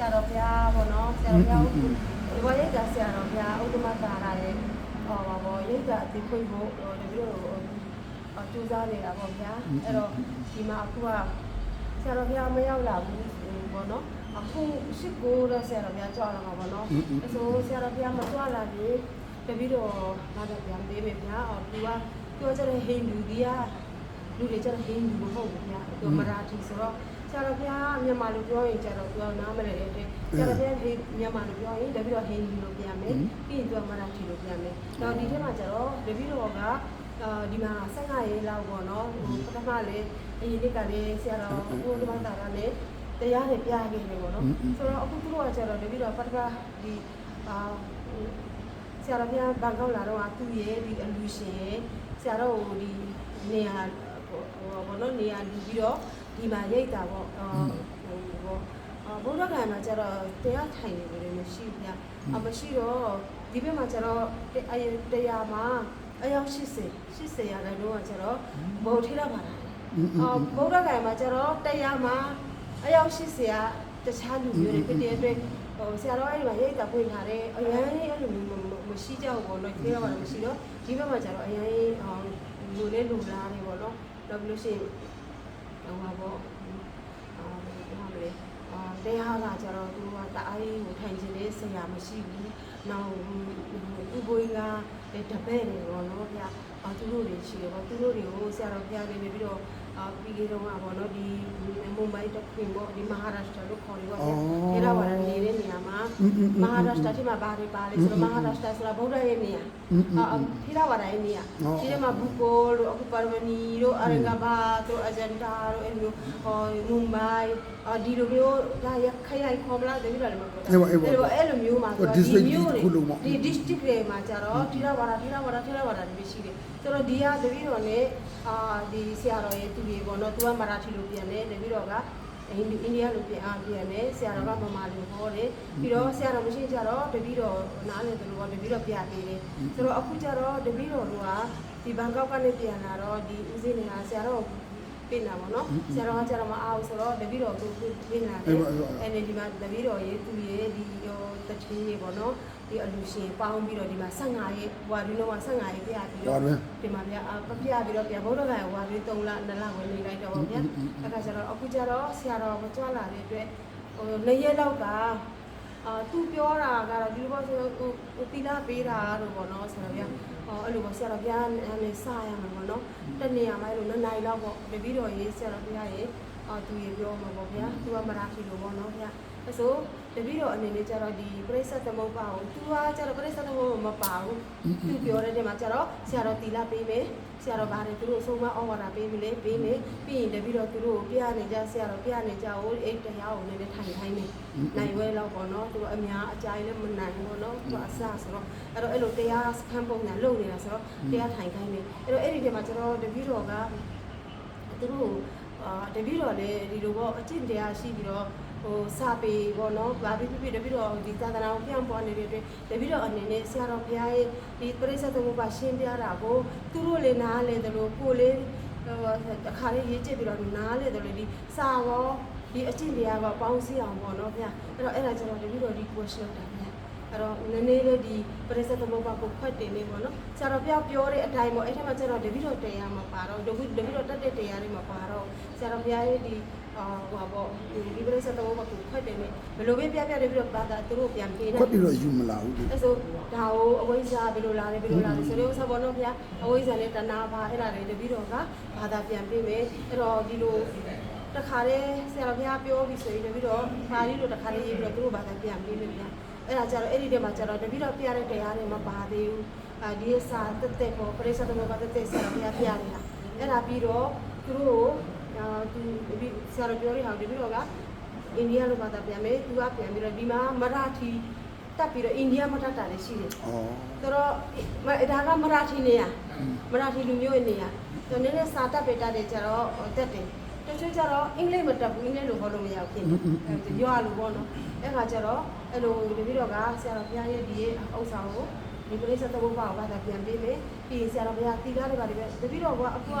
ရာတော်ဘုရားပေါ့နော်ဆရာတော်ဘုရားဒီဘောရိတ်ကဆရာတော်ဘုရားဥဒ္ဓမတာရတဲ့ဟောပါဘောရိတ်ကအတိခွင့်ဖို့ဟိုတပြည့်တော့ကျူးစားနေတာပေါ့ဗျာအဲ့တော့ဒီမှာအခုကဆရာတော်ဘုရားမရောက်လာဘူးပေါ့နော်အခုရှိကိုတဲ့ဆရာတော်ဘုရားကြွလာမှာပေါ့နော်အဲ့ဆိုဆရာတော်ဘုရားမကြွလာဘူးတပြည့်တော့လာတော့ပြန်ပေးမယ်ဗျာအော်သူကပြောကြတဲ့ဟိန္ဒူကြီးကလူတွေကျတော့ဟင်းလူမဟုတ်ဘူးဗျာသူမရာထီဆိုတော့ ဆရာတော်ဘုရားမြန်မာလိုပြောရင်ကျတော့သူကနားမလည်တဲ့အတွက်ဆရာတော်ဘုရားဟင်းမြန်မာလိုပြောရင်တပည့်တော်ဟင်းလူလိုပြန်မယ်ပြီးရင်သူကမရာထီလိုပြန်မယ်တော့ဒီထက်မှာကျတော့တပည့်တော်ကအာဒီမှာ15ရေးလောက်ပေါ့နော်ဟိုပထမလေးအရင်နေ့ကလေးဆရာတော်ဘုရားတာကလည်းတရားတွေပြခဲ့တယ်ပေါ့နော်ဆိုတော့အခုသူတို့ကကျတော့တပည့်တော်ပထမဒီအာဆရာတော်ဘုရားဘန်ကောက်လာတော့သူ့ရဲ့ဒီအလူရှင်ရဲ့ဆရာတော်ကိုဒီနေရာဟိုဘောနော်နေရာလူပြီးတော့ ဒီမှာရိတ်တာပေါ့အော်ဟိုဘောအော်ဘုရားကံမှာကျတော့တရားထိုင်နေတယ်မရှိဘူးဗျအမရှိတော့ဒီဘက်မှာကျတော့အယတရားမှာအယောက်80 80ရာခိုင်နှုန်းကကျတော့ဘုံထိတော့ပါလားအော်ဘုရားကံမှာကျတော့တရားမှာအယောက်80ရာတခြားလူမျိုးတွေဖြစ်တဲ့အတွက်ဟိုဆရာတော်အဲ့ဒီမှာရိတ်တာဖွင့်ထားတယ်အရန်အဲ့လိုမျိုးမရှိကြဘူးပေါ့နော်ဒီဘက်မှာမရှိတော့ဒီဘက်မှာကျတော့အရန်လူနဲ့လူလားနေပေါ့နော်တော့လို့ရှိရင် ဟိုပါပေါ့အာဘာလဲအာတရားကကြတော့သူကတအားကြီးကိုထိုင်ခြင်းလေးဆရာမရှိဘူး။နောက်ဥပွေးကလည်းတပည့်တွေပေါ့နော်ဗျာ။အာသူတို့တွေရှိတယ်ပေါ့သူတို့တွေကိုဆရာတော်ဘုရားနေပြီးတော့အာပြီးကြတော့ပေါ့နော်ဒီမွန်ဘိုင်းတစ်ခွင်ပေါ့ဒီမဟာရာရှ်ထရာလို့ခေါ်တယ်ပေါ့ဗျာ။အဲ့ဒါဝါရနေတဲ့နေရာမှာမဟာရာရှ်ထရာที่မှာဘာတွေပါလဲဆိုတော့မဟာရာရှ်ထရာဆိုတာဗုဒ္ဓရဲ့နေရာ။အာဖိရဝါဒရဲ့နေရာ။ဒီထဲမှာဘူကိုလို့အခုပါရမဏီတို့အရင်္ဂဘာတို့အဂျန်တာတို့အဲ့လိုဟောမွန်ဘိုင်းအာဒီလိုမျိုးဒါရခရိုင်ခေါ်မလားတကယ်လည်းမပြောတာအေးပါအေးပါအဲ့လိုမျိုးမှာဆိုတော့ district မျိုးတစ်ခုလုံးပေါ့ဒီ district တွေမှာကြတော့ဒီရဝါဒဒီရဝါဒဒီရဝါဒတွေရှိတယ်ဆိုတော့ဒီကတပည့်တော်နဲ့အာဒီဆရာတော်ရဲ့သူတွေပေါ့နော်သူကမရာထီလိုပြန်တယ်တပည့်တော်ကအိန္ဒိအိန္ဒိယလိုပြန်အားပြန်တယ်ဆရာတော်ကမမာလိုဟောတယ်ပြီးတော့ဆရာတော်မရှိကြတော့တပည့်တော်နားလေသူတို့ကတပည့်တော်ပြပေးတယ်ဆိုတော့အခုကျတော့တပည့်တော်တို့ကဒီဘန်ကောက်ကနေပြန်လာတော့ဒီဦးစင်းနေတာဆရာတော်ပြင်တာပေါ့နော်ဆရာတော်ကကျတော့မအားဘူးဆိုတော့တပည့်တော်ကိုပြင်လာတယ်အဲ့ဒီဒီမှာတပည့်တော်ရဲ့သူရဲ့ဒီရောတချေးပေါ့နော် ဒီအလူရှင်ပေါင်းပြီးတော့ဒီမှာ15ရက်ဟိုဟာဒီလုံးမှာ15ရက်ပြပြီးတော့ဒီမှာပြအပြပြီးတော့ပြဘုဒ္ဓဂါဟိုဟာဒီ3လ2လဝင်နေလိုက်တော့ဗျာအခါကျတော့အခုကျတော့ဆရာတော်မကြွလာတဲ့အတွက်ဟိုနှစ်ရက်လောက်ကအာသူပြောတာကတော့ဒီလိုပေါ့ဆိုဟိုတီလာပေးတာလို့ပေါ့နော်ဆရာတော်ဗျာဟောအဲ့လိုပေါ့ဆရာတော်ဗျာနဲ့စရမှာပေါ့နော်တနေရာမိုင်းလို့နှစ်နိုင်လောက်ပေါ့တပီတော်ရေးဆရာတော်ဗျာရေးအာသူရေပြောမှာပေါ့ဗျာသူကမရာခီလို့ပေါ့နော်ဗျာ အဲဆိုတပီတော်အနေနဲ့ကျတော့ဒီပရိသတ်သမုပ္ပါကိုသူကကျတော့ပရိသတ်သမုပ္ပါမပါဘူးသူပြောတဲ့နေရာမှာကျတော့ဆရာတော်တီလာပေးမယ်ဆရာတော်ဗာတယ်သူတို့အဆုံးမဩဝါဒပေးပြီလေပေးမယ်ပြီးရင်တပီတော်သူတို့ကိုပြနေကြဆရာတော်ပြနေကြဟိုအဲ့တရားကိုလည်းထိုင်ခိုင်းနေနိုင်ဝဲလောက်ပေါ့နော်သူတို့အများအကြိုင်လည်းမနိုင်ဘူးပေါ့နော်သူကအစဆိုတော့အဲ့တော့အဲ့လိုတရားစခန်းပုံညာလုပ်နေတာဆိုတော့တရားထိုင်ခိုင်းနေအဲ့တော့အဲ့ဒီထဲမှာကျတော့တပီတော်ကသူတို့အာတပီတော်လည်းဒီလိုပေါ့အကျင့်တရားရှိပြီးတော့ ဟိုစာပေပေါ့နော်ဗာပြီးပြီးတပည့်တော်ဒီသာသနာကိုပြန်ပွားနေတဲ့အတွက်တပည့်တော်အနေနဲ့ဆရာတော်ဘုရားရဲ့ဒီပရိစ္ဆေသမုပ္ပါရှင်းပြတာကိုသူတို့လည်းနားလဲတယ်လို့ကိုလေးဟိုအခါလေးရေးကြည့်ပြီးတော့နားလဲတယ်လို့ဒီစာရောဒီအကျင့်တရားကပေါင်းစည်းအောင်ပေါ့နော်ဗျာအဲ့တော့အဲ့ဒါကျတော့တပည့်တော်ဒီ question တာဗျာအဲ့တော့နည်းနည်းလေးဒီပရိစ္ဆေသမုပ္ပါကိုခွက်တင်နေပေါ့နော်ဆရာတော်ဘုရားပြောတဲ့အတိုင်းပေါ့အဲ့ထက်မှကျတော့တပည့်တော်တရားမှာပါတော့တပည့်တပည့်တော်တက်တဲ့တရားတွေမှာပါတော့ဆရာတော်ဘုရားရဲ့ဒီ အာဟိုပါပေါ့ဒီပရိစ္ဆေသမုပ္ပါကိုခွက်တင်နေဘယ်လိုပဲပြပြတပည့်တော်ဘာသာသူတို့ပြန်ပေးနေခွက်ပြီးတော့ယူမလာဘူးလေအဲ့ဆိုဒါကိုအဝိဇ္ဇာဘယ်လိုလာလဲဘယ်လိုလာလဲဆိုတော့ဥစ္စာပေါ်တော့ဗျာအဝိဇ္ဇာနဲ့တဏှာပါအဲ့ဒါတွေတပြီးတော့ကဘာသာပြန်ပြမယ်အဲ့တော့ဒီလိုတခါတည်းဆရာတော်ဘုရားပြောပြီးဆိုရင်တပြီးတော့ပါဠိလိုတခါတည်းရေးပြီးတော့သူတို့ဘာသာပြန်ပြမယ်ဗျာအဲ့ဒါကြတော့အဲ့ဒီထဲမှာကြတော့တပြီးတော့ပြတဲ့တရားတွေမပါသေးဘူးအာဒီစာတက်တက်ပေါ်ပရိသတ်တော်ကတက်တက်ဆရာတော်ဘုရားပြနေတာအဲ့ဒါပြီးတော့သူတို့ အာသူဆရာတော်ပြောရအောင်တပြီးတော့ကအိန္ဒိယလိုဘာသာပြန်မယ်သူကပြန်ပြီးတော့ဒီမှာမရာထီတက်ပြီးတော့အိန္ဒိယမတတ်တာလည်းရှိတယ်ဩဆိုတော့မဒါကမရာထီနေရမရာထီလူမျိုးရဲ့နေရဆိုတော့နည်းနည်းစာတက်ပေတက်တယ်ကြတော့တက်တယ်တချို့ကြတော့အင်္ဂလိပ်မတက်ဘူးအင်္ဂလိပ်လိုဟောလို့မရဘူးဖြစ်နေရွာလိုပေါ့နော်အဲ့ခါကျတော့အဲ့လိုတပည့်တော်ကဆရာတော်ဘုရားရဲ့ဒီဥစ္စာကိုဒီပရိစ္ဆေသမုပ္ပါကိုဘာသာပြန်ပေးမယ်ပြီးရင်ဆရာတော်ဘုရားတီကားတွေပါလိမ့်မယ်တပည့်တော်ကအကူက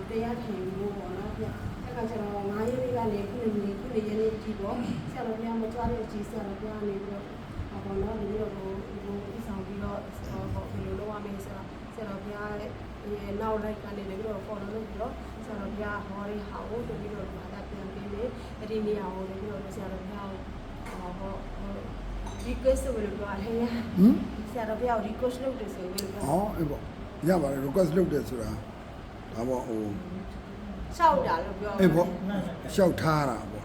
တော့ Vipassana ဒီလိုဝိပဿနာတရားထိုင်လို့ပေါ့နော်ဗျအဲ့ကကျတော့9ရက်လေးကနေခုနှစ်ရက်ခုနှစ်ရက်လေးကြည့်ပေါ့ဆရာတော်ဘုရားမကြွားတဲ့အကြီးဆရာတော်ဘုရားနေပြီးတော့ဟောပေါ့နော်ဒီလိုကိုကိုဥဆောင်ပြီးတော့ဟောပေါ့ဘယ်လိုလုပ်ရမလဲဆိုတော့ဆရာတော်ဘုရားရဲ့နောက်လိုက်ကနေပြီးတော့ follow လုပ်ပြီးတော့ဆရာတော်ဘုရားဟောရဟာကိုတပြီးတော့ဘာသာပြန်ပေးနေအဲ့ဒီနေရာကိုလည်းပြီးတော့ဆရာတော်ဘုရားကိုဟောပေါ့ request ဘယ်လိုပြောရလဲဟင်ဆရာတော်ဘုရားကို request လုပ်တယ်ဆိုရင်ဘယ်လိုပြောဟောအေးပေါ့ရပါတယ် request လုပ်တယ်ဆိုတာ ဒါပေါ့ဟိုရှောက်တာလို့ပြောအေးပေါ့ရှောက်ထားတာပေါ့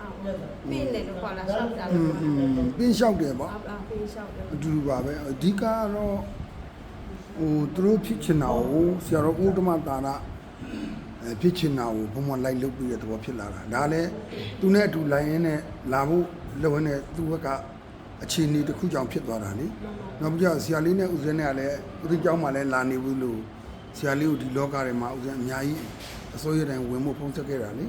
ပင်းတယ်လို့ခေါ်လားရှောက်တာလို့ခေါ်လားပင်းလျှောက်တယ်ပေါ့အာပင်းလျှောက်တယ်အတူတူပါပဲအဓိကကတော့ဟိုသူတို့ဖြစ်ချင်တာကိုဆရာတော်ဥဒ္ဓမတာရဖြစ်ချင်တာကိုဘုံမလိုက်လုပ်ပြီးရတော့ဖြစ်လာတာဒါလည်းသူနဲ့အတူလိုက်ရင်းနဲ့လာဖို့လုပ်ရင်းနဲ့သူ့ဘက်ကအခြေအနေတစ်ခုကြောင့်ဖြစ်သွားတာလေနောက်ပြီးတော့ဆရာလေးနဲ့ဦးဇင်းနဲ့ကလည်းဦးဇင်းကျောင်းမှလည်းလာနေဘူးလို့ ဆရာလေးကိုဒီလောကထဲမှာဦးဇင်းအများကြီးအစိုးရတိုင်းဝင်မှုဖုံးဆက်ခဲ့တာလေ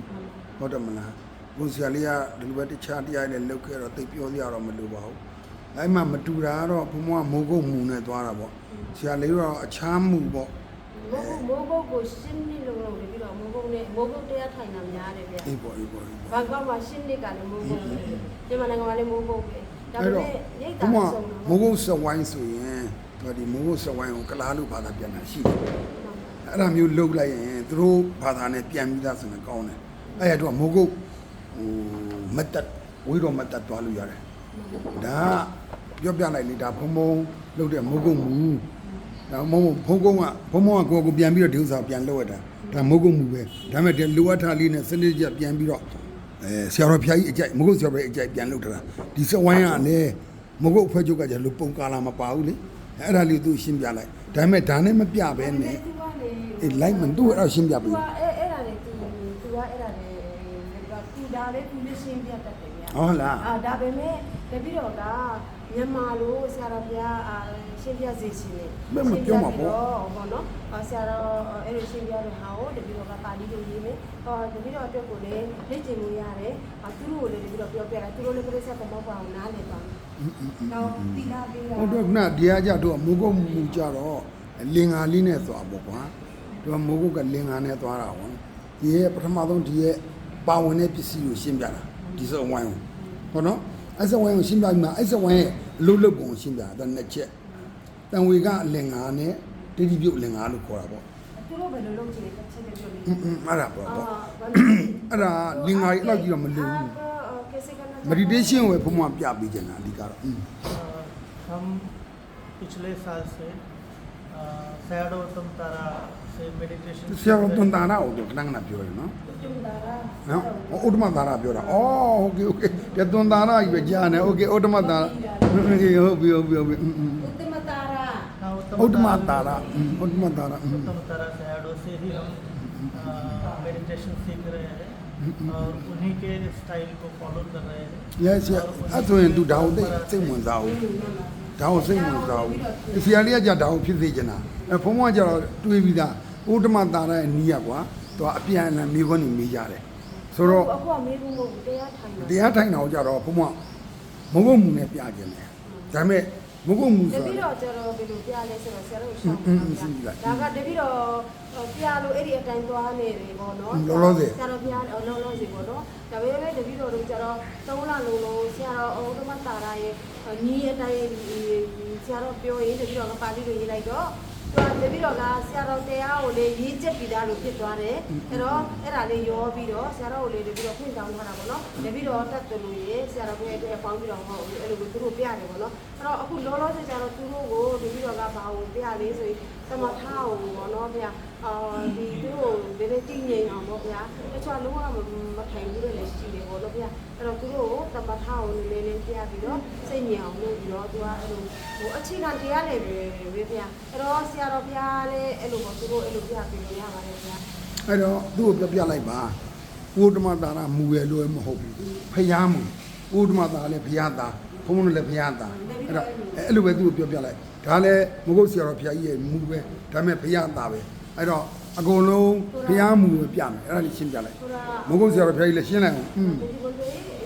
ဟုတ်တယ်မလားဘုဆရာလေးကဒီလိုပဲတခြားတရားနဲ့လုပ်ခဲ့တော့တိတ်ပြောစရာတော့မလိုပါဘူးအဲ့မှာမတူတာကတော့ဘုံဘုံကမိုးကုတ်မူနဲ့သွားတာပေါ့ဆရာလေးကတော့အခြားမူပေါ့မိုးကုတ်မိုးကုတ်ကိုရှင်းနှစ်လုံးလုံးနေပြီးတော့မိုးကုတ်နဲ့မိုးကုတ်တရားထိုင်တာများတယ်ဗျာအေးပေါ့အေးပေါ့အေးပေါ့ဘန်ကောက်မှာရှင်းနှစ်ကလည်းမိုးကုတ်ပဲမြန်မာနိုင်ငံမှာလည်းမိုးကုတ်ပဲဒါပေအဲ့တော့မဲ့ရိတ်ဘုံတာဘုံဆုံးကတော့မိုးကုတ်စဝိုင်းဆိုရင် သူကဒီမိုးကုတ်စဝိုင်းကိုကလားလို့ဘာသာပြန်တာရှိတယ်အဲ့ဒါမျိုးလုပ်လိုက်ရင်သူတို့ဘာသာနဲ့ပြန်ပြီးသားဆိုရင်ကောင်းတယ်အဲ့ရတော့မိုးကုတ်ဟိုမတ်တက်ဝေးတော့မတ်တက်သွားလို့ရတယ်ဒါကပြောပြလိုက်လေဒါဘုံဘုံလုပ်တဲ့မိုးကုတ်မူဒါမဟုတ်ဘုံကုန်းကဘုံဘုံကကိုယ်ကိုပြန်ပြီးတော့ဒီဥစ္စာပြန်လုပ်ရတာဒါမိုးကုတ်မူပဲဒါမဲ့ဒီလိုအပ်ထားလေးနဲ့စနစ်ကြပြန်ပြီးတော့အဲဆရာတော်ဖျားကြီးအကြိုက်မိုးကုတ်ဆရာတော်အကြိုက်ပြန်လုပ်ထားတာဒီစဝိုင်းကလည်းမိုးကုတ်ဖွဲ့ချုပ်ကကြလို့ပုံကာလာမပါဘူးလေ အဲ့ဒါလေးသူရှင်းပြလိုက်ဒါမဲ့ဒါနဲ့မပြဘဲနဲ့သူကလေအေးလိုက်မသူ့အဲ့ဒါရှင်းပြသူပေးကအဲ့အဲ့ဒါလေသူသူကအဲ့ဒါလေသူဒါလေသူလေးရှင်းပြတတ်တယ်ဗျာဟုတ်လားအာဒါပေမဲ့တပိတော့က မြန်မာလိုဆရာတော်ဘုရားအာရှင်းပြစေရှင်လေဟောနော်ဆရာတော်အဲ့လိုရှင်းပြတဲ့ဟာကိုတပိတော့ကပါဠိလိုရေးမယ်ဟောတပိတော့အတွက်ကိုလည်းလေ့ကျင့်လို့ရတယ်အာသူတို့ကိုလည်းတပိတော့ပြောပြတာသူတို့လည်းပြည့်စက်တော့မပေါ့အောင်နားလည်ပါမယ်တော့တိလာပေးတာဟုတ်တော့ခုနတရားကြတော့မိုးကုတ်မူကြတော့လင်္ကာလေးနဲ့သွားပေါ့ကွာသူကမိုးကုတ်ကလင်္ကာနဲ့သွားတာပေါ့ဒီရဲ့ပထမဆုံးဒီရဲ့ပါဝင်တဲ့ပစ္စည်းကိုရှင်းပြတာဒီစဝိုင်းကိုဟုတ်နော် အဲ့စဝိုင်းကိုရှင်းပြပြီးမှအဲ့စဝိုင်းရဲ့အလုတ်လုတ်ပုံကိုရှင်းပြတာနှစ်ချက်တန်ဝေကအလင်္ကာနဲ့တိတိပြုတ်လင်္ကာလို့ခေါ်တာပေါ့ သူတို့ဘယ်လိုလုပ်ချင်လဲတစ်ချက်လေးပြောလို့ အင်းအင်းအဲ့ဒါပေါ့ပေါ့ အာ အဲ့ဒါလင်္ကာကြီးအဲ့လောက်ကြီးတော့မလိုဘူး कैसे करना meditation ကိုဘုံမပြပေးချင်တာအဓိကတော့အင်း अ, हम पिछले साल से सैडो तुम तारा से मेडिटेशन ဆရာတော်တွန်တာနာကိုတော့ခဏခဏပြောတယ်နော် तुम दारा နော်ဩဥဒ္ဓမသာရပြောတာဩโอเคโอเคတဲ့တွန်တာနာကြီးပဲကြားနေโอเคဥဒ္ဓမသာရအေးဟုတ်ပြီဟုတ်ပြီဟုတ်ပြီอืม उत्तम तारा हाँ, ဥဒ္ဓမသာရอืมဥဒ္ဓမသာရอืม उत्तम तारा सैडो से ही हम मेडिटेशन सीख रहे हैं और उन्हीं के स्टाइल को फॉलो कर रहे हैं yes yes အဲ့ဆိုရင် तू ဒါကိုသိစိတ်ဝင်စားဘူး ဒါကိုစိတ်ဝင်စားဘူးဆရာလေးကကြာဒါကိုဖြစ်စေချင်တာအဲဘုံဘုံကကြာတော့တွေးပြီးသားဥဒ္ဓမသာရရဲ့နီးရကွာသူကအပြန်အလှန်မိခွန်းနေမိကြတယ်ဆိုတော့အခုကမေးဘူးမဟုတ်ဘူးတရားထိုင်တာတရားထိုင်တာကိုကြတော့ဘုံဘုံကမုံဘုံမူနဲ့ပြခြင်းတယ်ဒါပေမဲ့ မကုတ်မှုတဆို ပိတော့ကျတော့ဘယ်လိုပြလဲဆိုတော့ဆရာတို့ရှောင်းပါဗျာဒါကတပိတော့ပြလို့အဲ့ဒီအတိုင်းသွားနေတယ်ပေါ့နော်ဆရာတော်ပြလောလောစီပေါ့နော်ဒါပေမဲ့တပိတော်တို့ကျတော့သုံးလလုံးလုံးဆရာတော်အောင်သမတာရရဲ့ညီအတိုင်းဆရာတော်ပြောရင်တပိတော်ကပါဠိလိုရေးလိုက်တော့သူကတပိတော်ကဆရာတော်တရားကိုလေရေးချက်ပြီးသားလို့ဖြစ်သွားတယ်အဲ့တော့အဲ့ဒါလေးရောပြီးတော့ဆရာတော်ကိုလေတပိတော်ဖွင့်ဆောင်ထားတာပေါ့နော်တပိတော်တက်တယ်လို့ရေးဆရာတော်ကိုလည်းအပေါင်းပြီးတော့ဟောအဲ့လိုသူတို့ပြတယ်ပေါ့နော် အဲ့တော့အခုလောလောဆယ်ကျတော့သူတို့ကိုတပီတော့ကဘာဝင်ပြလေးဆိုရင်သမထအောင်ပေါ့နော်ဗျာအာဒီသူတို့ဗေဒတိငြိမ်အောင်ပေါ့ဗျာတချို့လုံးဝမထိုင်ဘူးလို့လည်းရှိတယ်ပေါ့နော်ဗျာအဲ့တော့သူတို့ကိုသမထအောင်နည်းနည်းပြပြီးတော့စိတ်ငြိမ်အောင်လုပ်ပြီးတော့သူကအဲ့လိုဟိုအခြေခံတရားလည်းပဲပဲဗျာအဲ့တော့ဆရာတော်ဘုရားလည်းအဲ့လိုပေါ့သူတို့အဲ့လိုပြပြီးလို့ရပါတယ်ဗျာအဲ့တော့သူ့ကိုပြောပြလိုက်ပါဥဒ္ဓမသာရမူရလို့မဟုတ်ဘူးဖျားမူဥဒ္ဓမသာလည်းဖျားသားဘုံဘုံလည်းဖျားသားတပီ အဲ့ဒါအဲ့လိုပဲသူ့ကိုပြောပြလိုက်ဒါလည်းမဟုတ်ဆရာတော်ဘုရားကြီးရဲ့မူပဲဒါပေမဲ့ဘုရားသားပဲအဲ့တော့အကုန်လုံးဘုရားမူပဲပြမယ်အဲ့ဒါလေးရှင်းပြလိုက်ဆိုတာမဟုတ်ဆရာတော်ဘုရားကြီးလည်းရှင်းလိုက်အောင်อืมဒီကိုယ်ကြီး